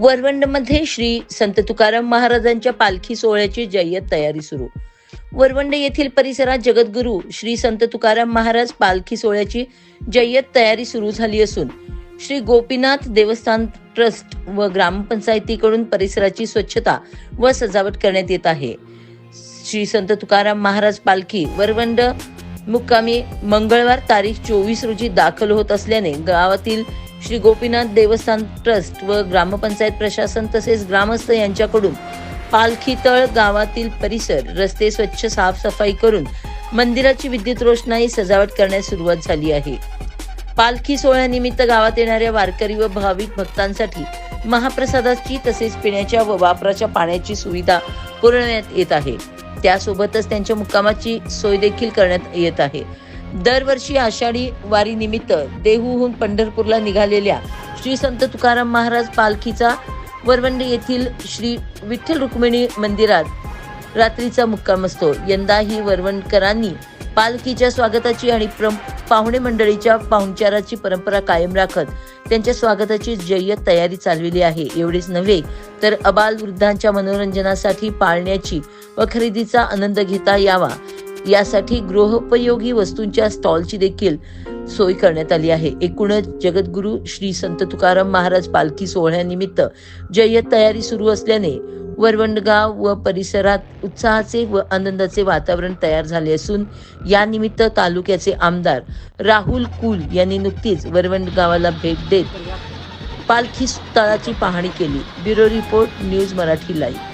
वरवंडमध्ये श्री संत तुकाराम महाराजांच्या पालखी सोहळ्याची जय्यत तयारी सुरू. वरवंड येथील परिसरात जगद्गुरू श्री संत तुकाराम महाराज पालखी सोहळ्याची जय्यत तयारी सुरू झाली असून श्री गोपीनाथ देवस्थान ट्रस्ट व ग्रामपंचायतीकडून परिसराची स्वच्छता व सजावट करण्यात येत आहे. श्री संत तुकाराम महाराज पालखी वरवंड मुक्कामी मंगळवार तारीख चोवीस रोजी दाखल होत असल्याने गावातील श्री गोपीनाथ देवस्थान ट्रस्ट व ग्रामपंचायत प्रशासन तसेच ग्रामस्थ यांच्याकडून पालखी तळ गावातील परिसर रस्ते स्वच्छ साफसफाई करून मंदिराची विद्युत रोषणाई सजावट करण्यास सुरुवात झाली आहे. पालखी सोहळ्यानिमित्त गावात येणाऱ्या वारकरी व भाविक भक्तांसाठी महाप्रसादाची तसेच पिण्याच्या व वापराच्या पाण्याची सुविधा पुरवण्यात येत आहे. त्यासोबतच त्यांच्या मुक्कामाची सोय देखील करण्यात येत आहे. दरवर्षी आषाढी वारीनिमित्त देहूहून पंढरपूरला निघालेल्या श्री संत तुकाराम महाराज पालखीचा वरवंड येथील श्री विठ्ठल रुक्मिणी मंदिरात रात्रीचा मुक्काम असतो. यंदा ही वरवंडकरांनी पालखीच्या स्वागताची आणि पाहुणे मंडळीच्या पाहुणचाराची परंपरा कायम राखत त्यांच्या स्वागताची जय्यत तयारी चालविली आहे. एवढेच नव्हे तर अबाल वृद्धांच्या मनोरंजनासाठी पाळण्याची व खरेदीचा आनंद घेता यावा यासाठी गृहोपयोगी वस्तूंच्या स्टॉलची देखील सोय करण्यात आली आहे. एकूणच जगद्गुरू श्री संत तुकाराम महाराज पालखी सोहळ्यानिमित्त जय्यत तयारी सुरू असल्याने वरवंडगाव व परिसरात उत्साहाचे व आनंदाचे वातावरण तयार झाले असून यानिमित्त तालुक्याचे आमदार राहुल कुल यांनी नुकतीच वरवंड गावाला भेट देत पालखी स्थळाची पाहणी केली. Bureau report news Marathi live.